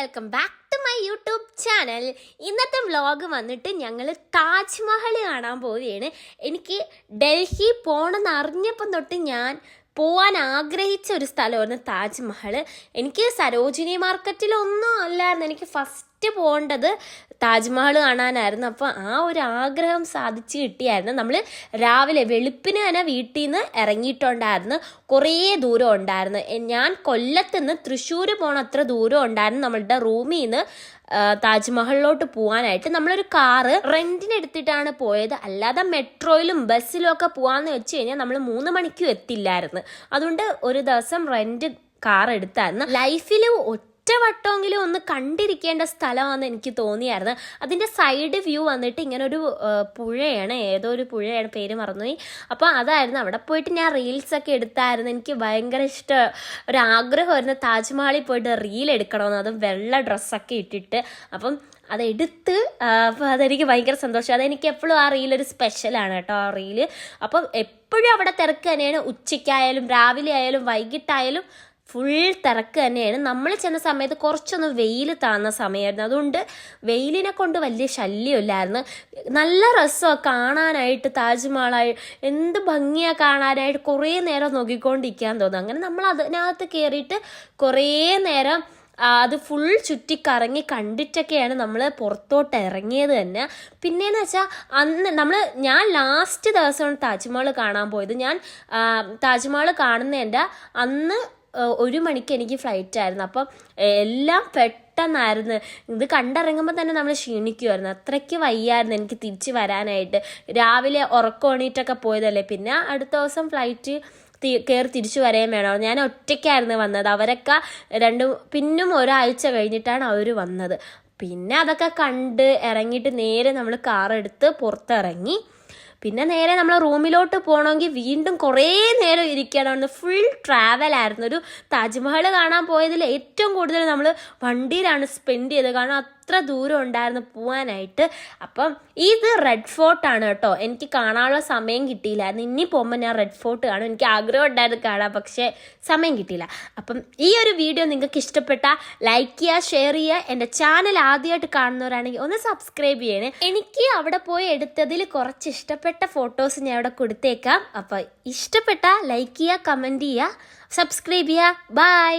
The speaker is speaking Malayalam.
Welcome back to my YouTube channel ഇന്നത്തെ വ്ളോഗ് വന്നിട്ട് ഞങ്ങൾ താജ്മഹൽ കാണാൻ പോവുകയാണ്. എനിക്ക് ഡൽഹി പോകണമെന്ന് അറിഞ്ഞപ്പം തൊട്ട് ഞാൻ പോവാൻ ആഗ്രഹിച്ച ഒരു സ്ഥലമാണ് താജ്മഹൽ എനിക്ക് സരോജിനി മാർക്കറ്റിലൊന്നും അല്ലായിരുന്നു. എനിക്ക് ഫസ്റ്റ് പോകേണ്ടത് താജ്മഹൽ കാണാനായിരുന്നു. അപ്പോൾ ആ ഒരു ആഗ്രഹം സാധിച്ചു കിട്ടിയായിരുന്നു. നമ്മൾ രാവിലെ വെളുപ്പിന് തന്നെ വീട്ടിൽ നിന്ന് ഇറങ്ങിയിട്ടുണ്ടായിരുന്നു കുറേ ദൂരം ഉണ്ടായിരുന്നു. ഞാൻ കൊല്ലത്ത് നിന്ന് തൃശ്ശൂർ പോണ അത്ര ദൂരം ഉണ്ടായിരുന്നു നമ്മളുടെ റൂമിൽ നിന്ന് താജ്മഹലിലോട്ട് പോകാനായിട്ട് നമ്മളൊരു കാറ് റെന്റിന് എടുത്തിട്ടാണ് പോയത്. അല്ലാതെ മെട്രോയിലും ബസ്സിലും ഒക്കെ പോകാമെന്ന് വെച്ച് കഴിഞ്ഞാൽ നമ്മൾ മൂന്ന് മണിക്കും എത്തില്ലായിരുന്നു. അതുകൊണ്ട് ഒരു ദിവസം റെന്റ് കാർ എടുത്തായിരുന്നു. ലൈഫിൽ ഒറ്റ വട്ടമെങ്കിലും ഒന്ന് കണ്ടിരിക്കേണ്ട സ്ഥലമാണെന്ന് എനിക്ക് തോന്നിയായിരുന്നു. അതിന്റെ സൈഡ് വ്യൂ വന്നിട്ട് ഇങ്ങനെ ഒരു പുഴയാണ്. ഏതോ ഒരു പുഴയാണ് പേര് മറന്നുപോയി. അപ്പോൾ അതായിരുന്നു. അവിടെ പോയിട്ട് ഞാൻ റീൽസൊക്കെ എടുത്തായിരുന്നു. എനിക്ക് ഭയങ്കര ഇഷ്ടം ഒരു ആഗ്രഹമായിരുന്നു താജ്മഹലിൽ പോയിട്ട് റീൽ എടുക്കണമെന്ന്. അതും വെള്ള ഡ്രസ്സൊക്കെ ഇട്ടിട്ട്. അപ്പം അതെടുത്ത് അപ്പോൾ അതെനിക്ക് ഭയങ്കര സന്തോഷം. അതെനിക്ക് എപ്പോഴും ആ റീൽ ഒരു സ്പെഷ്യലാണ് കേട്ടോ ആ റീൽ അപ്പം എപ്പോഴും അവിടെ തിരക്ക് തന്നെയാണ്. ഉച്ചയ്ക്കായാലും രാവിലെ ആയാലും വൈകിട്ടായാലും ഫുൾ തിരക്ക് തന്നെയാണ് നമ്മൾ ചെന്ന സമയത്ത് കുറച്ചൊന്ന് വെയിൽ താന്ന സമയമായിരുന്നു. അതുകൊണ്ട് വെയിലിനെ കൊണ്ട് വലിയ ശല്യമില്ലായിരുന്നു. നല്ല രസമാണ് കാണാനായിട്ട് താജ്മഹലായി എന്ത് ഭംഗിയാണ് കാണാനായിട്ട് കുറേ നേരം നോക്കിക്കൊണ്ടിരിക്കാൻ തോന്നും. അങ്ങനെ നമ്മൾ അതിനകത്ത് കയറിയിട്ട് കുറേ നേരം അത് ഫുൾ ചുറ്റി കറങ്ങി കണ്ടിട്ടൊക്കെയാണ് നമ്മൾ പുറത്തോട്ട് ഇറങ്ങിയത് തന്നെ. പിന്നെയെന്ന് വെച്ചാൽ അന്ന് നമ്മൾ ഞാൻ ലാസ്റ്റ് ദിവസമാണ് താജ്മഹൽ കാണാൻ പോയത്. ഞാൻ താജ്മഹൽ കാണുന്നതിന്റെ അന്ന് ഒരു മണിക്ക് എനിക്ക് ഫ്ലൈറ്റ് ആയിരുന്നു. അപ്പം എല്ലാം പെട്ടെന്നായിരുന്നു. ഇത് കണ്ടിറങ്ങുമ്പോൾ തന്നെ നമ്മൾ ക്ഷീണിക്കുമായിരുന്നു അത്രയ്ക്ക് വയ്യായിരുന്നു എനിക്ക് തിരിച്ച് വരാനായിട്ട്. രാവിലെ ഉറക്കം എണീറ്റൊക്കെ പോയതല്ലേ. പിന്നെ അടുത്ത ദിവസം ഫ്ലൈറ്റ് കയറി തിരിച്ചു വരെയും വേണം. ഞാൻ ഒറ്റയ്ക്കായിരുന്നു വന്നത്. അവരൊക്കെ രണ്ട് പിന്നും ഒരാഴ്ച കഴിഞ്ഞിട്ടാണ് അവർ വന്നത്. പിന്നെ അതൊക്കെ കണ്ട് ഇറങ്ങിയിട്ട് നേരെ നമ്മൾ കാറെടുത്ത് പുറത്തിറങ്ങി. പിന്നെ നേരെ നമ്മൾ റൂമിലോട്ട് പോകണമെങ്കിൽ വീണ്ടും കുറേ നേരം ഇരിക്കണം. ഫുൾ ട്രാവൽ ആയിരുന്നു. ഒരു താജ്മഹൽ കാണാൻ പോയതിൽ ഏറ്റവും കൂടുതൽ നമ്മൾ വണ്ടിയിലാണ് സ്പെൻഡ് ചെയ്തത്. കാരണം അത്ര ദൂരം ഉണ്ടായിരുന്നു പോകാനായിട്ട് അപ്പം ഇത് റെഡ് ഫോർട്ടാണ് കേട്ടോ. എനിക്ക് കാണാനുള്ള സമയം കിട്ടിയില്ലായിരുന്നു ഇനി പോകുമ്പോൾ ഞാൻ റെഡ് ഫോർട്ട് കാണും. എനിക്ക് ആഗ്രഹം ഉണ്ടായിരുന്നു കാണാൻ പക്ഷേ സമയം കിട്ടിയില്ല. അപ്പം ഈ ഒരു വീഡിയോ നിങ്ങൾക്ക് ഇഷ്ടപ്പെട്ട ലൈക്ക് ചെയ്യുക ഷെയർ ചെയ്യുക. എന്റെ ചാനൽ ആദ്യമായിട്ട് കാണുന്നവരാണെങ്കിൽ ഒന്ന് സബ്സ്ക്രൈബ് ചെയ്യണേ. എനിക്ക് അവിടെ പോയി എടുത്തതിൽ കുറച്ച് ഇഷ്ടപ്പെട്ട ഫോട്ടോസ് ഞാൻ അവിടെ കൊടുത്തേക്കാം. അപ്പം ഇഷ്ടപ്പെട്ട ലൈക്ക് ചെയ്യുക കമന്റ് ചെയ്യുക സബ്സ്ക്രൈബ് ചെയ്യുക. ബൈ